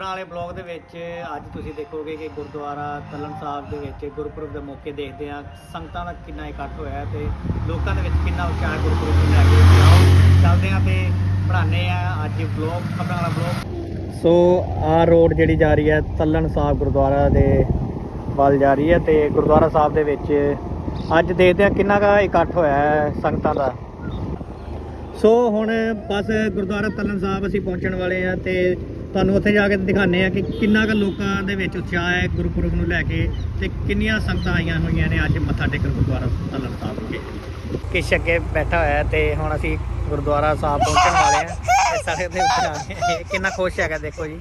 Blog ਦੇ ਵਿੱਚ ਅੱਜ ਤੁਸੀਂ ਦੇਖੋਗੇ ਕਿ ਗੁਰਦੁਆਰਾ ਤਲਣ ਸਾਹਿਬ ਦੇ ਵਿੱਚ ਗੁਰਪੁਰਬ ਦੇ ਮੌਕੇ ਦੇਖਦੇ ਆ ਸੰਗਤਾਂ ਦਾ ਕਿੰਨਾ ਇਕੱਠ ਹੋਇਆ ਹੈ ਤੇ ਲੋਕਾਂ ਦੇ ਵਿੱਚ ਕਿੰਨਾ ਉਚਾਰ ਗੁਰਪੁਰਬ ਨੂੰ ਲੈ ਕੇ। ਆਓ, ਚੱਲਦੇ ਆ ਤੇ ਬਣਾਉਂਦੇ ਆ ਅੱਜ ਵਲੌਗ ਖਬਰਾਂ ਵਾਲਾ ਵਲੌਗ ਸੋ ਆ ਰੋਡ ਜਿਹੜੀ ਜਾ ਰਹੀ ਹੈ, ਤਲਣ ਸਾਹਿਬ ਗੁਰਦੁਆਰਾ ਦੇ ਵੱਲ ਜਾ ਰਹੀ ਹੈ ਤੇ ਗੁਰਦੁਆਰਾ ਸਾਹਿਬ ਦੇ ਵਿੱਚ ਅੱਜ ਦੇਖਦੇ ਆ ਕਿੰਨਾ ਕਾ ਇਕੱਠ ਹੋਇਆ ਹੈ ਸੰਗਤਾਂ ਦਾ। ਸੋ, ਹੁਣ ਬਸ ਗੁਰਦੁਆਰਾ ਤਲਨ ਸਾਹਿਬ ਅਸੀਂ ਪਹੁੰਚਣ ਵਾਲੇ ਆ ਤੇ ਤੁਹਾਨੂੰ ਉੱਥੇ ਜਾ ਕੇ ਦਿਖਾਣੇ ਆ ਕਿ ਕਿੰਨਾ ਕੁ ਲੋਕਾਂ ਦੇ ਵਿੱਚ ਉਤਸ਼ਾਹ ਹੈ ਗੁਰਪੁਰਬ ਨੂੰ ਲੈ ਕੇ ਤੇ ਕਿੰਨੀਆਂ ਸੰਗਤਾਂ ਆਈਆਂ ਹੋਈਆਂ ਨੇ ਅੱਜ ਮੱਥਾ ਟੇਕਣ ਗੁਰਦੁਆਰਾ ਤਲਨ ਸਾਹਿਬ ਵਿਖੇ। ਕਿਸ਼ ਅੱਗੇ ਬੈਠਾ ਹੋਇਆ ਹੈ ਤੇ ਹੁਣ ਅਸੀਂ ਗੁਰਦੁਆਰਾ ਸਾਹਿਬ ਪਹੁੰਚਣ ਵਾਲੇ ਆ ਤੇ ਸਾਡੇ ਦੇ ਉੱਤੇ ਆ ਗਏ ਕਿੰਨਾ ਖੁਸ਼ ਹੈਗਾ ਦੇਖੋ ਜੀ।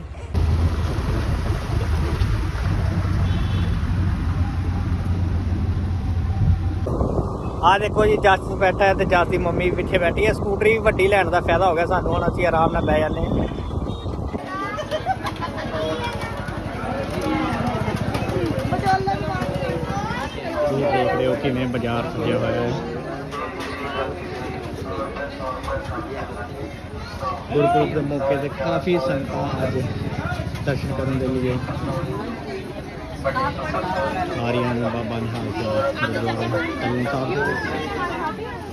ਆ ਦੇਖੋ ਜੀ, ਜੱਸ ਬੈਠਾ ਹੈ ਤੇ ਜੱਸ ਦੀ ਮੰਮੀ ਪਿੱਛੇ ਬੈਠੀ ਹੈ। ਸਕੂਟਰੀ ਵੱਡੀ ਲੈਣ ਦਾ ਫਾਇਦਾ ਹੋ ਗਿਆ ਸਾਨੂੰ, ਹੁਣ ਅਸੀਂ ਆਰਾਮ ਨਾਲ ਬਹਿ ਜਾਂਦੇ ਹਾਂ। ਤੁਸੀਂ ਦੇਖ ਰਹੇ ਹੋ ਕਿਵੇਂ ਬਾਜ਼ਾਰ ਸਜਿਆ ਹੋਇਆ ਹੈ। ਗੁਰਪੁਰਬ ਦੇ ਮੌਕੇ ਤੇ ਕਾਫੀ ਸੰਗਤਾਂ ਅੱਜ ਦਰਸ਼ਨ ਕਰਨ ਦੇ ਲਈ ਆ ਰਹੀਆਂ ਨੇ ਬਾਬਾ ਨਿਹਾਲ ਸਿੰਘ ਗੁਰਦੁਆਰਾ ਤਲਣ ਸਾਹਿਬ ਦੇ ਵਿੱਚ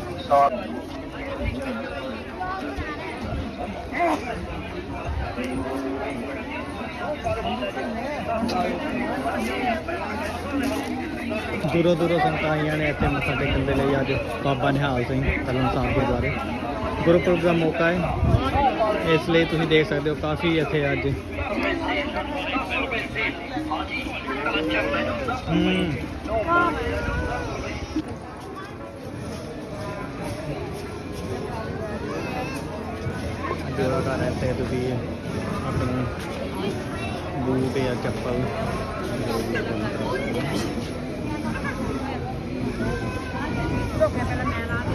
ਦੂਰੋਂ ਦੂਰੋਂ ਸੰਗਤਾਂ ਆਈਆਂ ਨੇ ਇੱਥੇ ਮੱਥਾ ਟੇਕਣ ਦੇ ਲਈ ਅੱਜ ਬਾਬਾ ਨਿਹਾਲ ਸਿੰਘ ਤਲਣ ਸਾਹਿਬ ਗੁਰਦੁਆਰੇ। ਗੁਰਪੁਰਬ ਦਾ ਮੌਕਾ ਹੈ। ਇਸ ਲਈ ਤੁਸੀਂ ਦੇਖ ਸਕਦੇ ਹੋ ਕਾਫੀ ਇੱਥੇ ਅੱਜ। ਹੂੰ। ਜੋ ਕਰ ਇੱਥੇ, ਤੁਸੀਂ ਆਪਣੇ ਬੂਟ ਜਾਂ ਚੱਪਲ। ਕਹਿੰਦੀ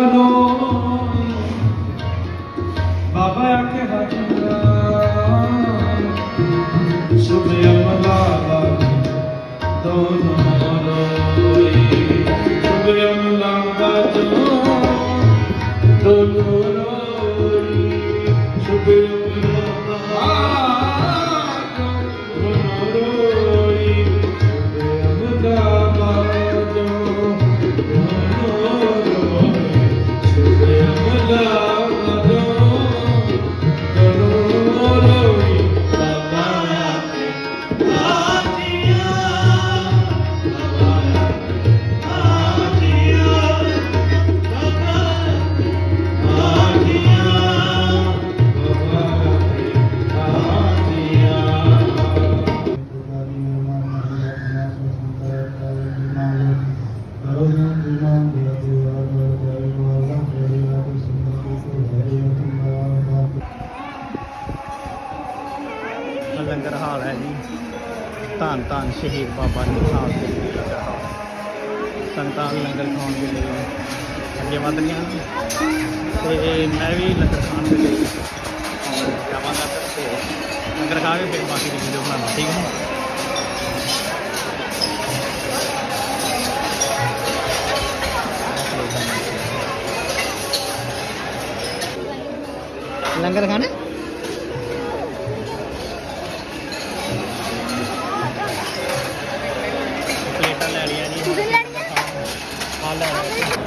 ਧੰਨ ਧੰਨ ਸ਼ਹੀਦ ਬਾਬਾ ਨਿਸ਼ਾਨ ਸਿੰਘ ਜੀ ਲੰਗਰ ਹਾਲ ਲੰਗਰ ਖਾਣ ਦੇ ਲਈ ਅੱਗੇ ਵਧ ਰਹੀਆਂ ਤੇ ਮੈਂ ਵੀ ਲੰਗਰ ਖਾਣ ਦੇ ਲਈ ਜਾਵਾਂਗਾ ਤੇ ਲੰਗਰ ਖਾ ਕੇ ਫਿਰ ਬਾਕੀ ਦੀ ਵੀਡੀਓ ਬਣਾਉਣਾ ਠੀਕ ਹੈ ਲੰਗਰ ਖਾਣਾ? ਲੈ ਲਈਆਂ ਜੀ ਤੁਸੀਂ ਲੈਣੀਆਂ? ਹਾਂ ਲੈ ਲਈਆਂ।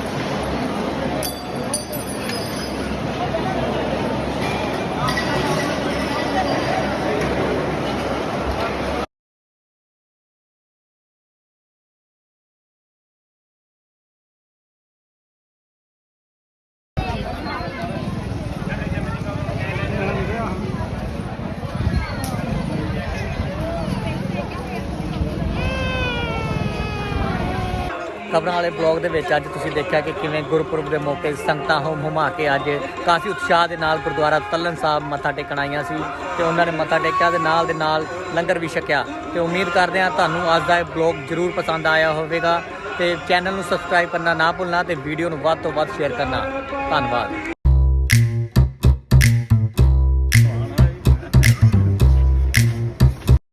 ਖਬਰਾਂ ਵਾਲੇ ਬਲੌਗ ਦੇ ਵਿੱਚ ਅੱਜ ਤੁਸੀਂ ਦੇਖਿਆ ਕਿ ਕਿਵੇਂ ਗੁਰਪੁਰਬ ਦੇ ਮੌਕੇ ਸੰਗਤਾਂ ਹੋਮ ਹੁਮਾ ਕੇ ਅੱਜ ਕਾਫੀ ਉਤਸ਼ਾਹ ਦੇ ਨਾਲ ਗੁਰਦੁਆਰਾ ਤੱਲਣ ਸਾਹਿਬ ਮੱਥਾ ਟੇਕਣ ਆਈਆਂ ਸੀ ਤੇ ਉਹਨਾਂ ਨੇ ਮੱਥਾ ਟੇਕਿਆ ਦੇ ਨਾਲ ਦੇ ਨਾਲ ਲੰਗਰ ਵੀ ਛਕਿਆ। ਤੇ ਉਮੀਦ ਕਰਦੇ ਹਾਂ ਤੁਹਾਨੂੰ ਅੱਜ ਦਾ ਇਹ ਬਲੌਗ ਜ਼ਰੂਰ ਪਸੰਦ ਆਇਆ ਹੋਵੇਗਾ ਤੇ ਚੈਨਲ ਨੂੰ ਸਬਸਕ੍ਰਾਈਬ ਕਰਨਾ ਨਾ ਭੁੱਲਣਾ ਤੇ ਵੀਡੀਓ ਨੂੰ ਵੱਧ ਤੋਂ ਵੱਧ ਸ਼ੇਅਰ ਕਰਨਾ। ਧੰਨਵਾਦ।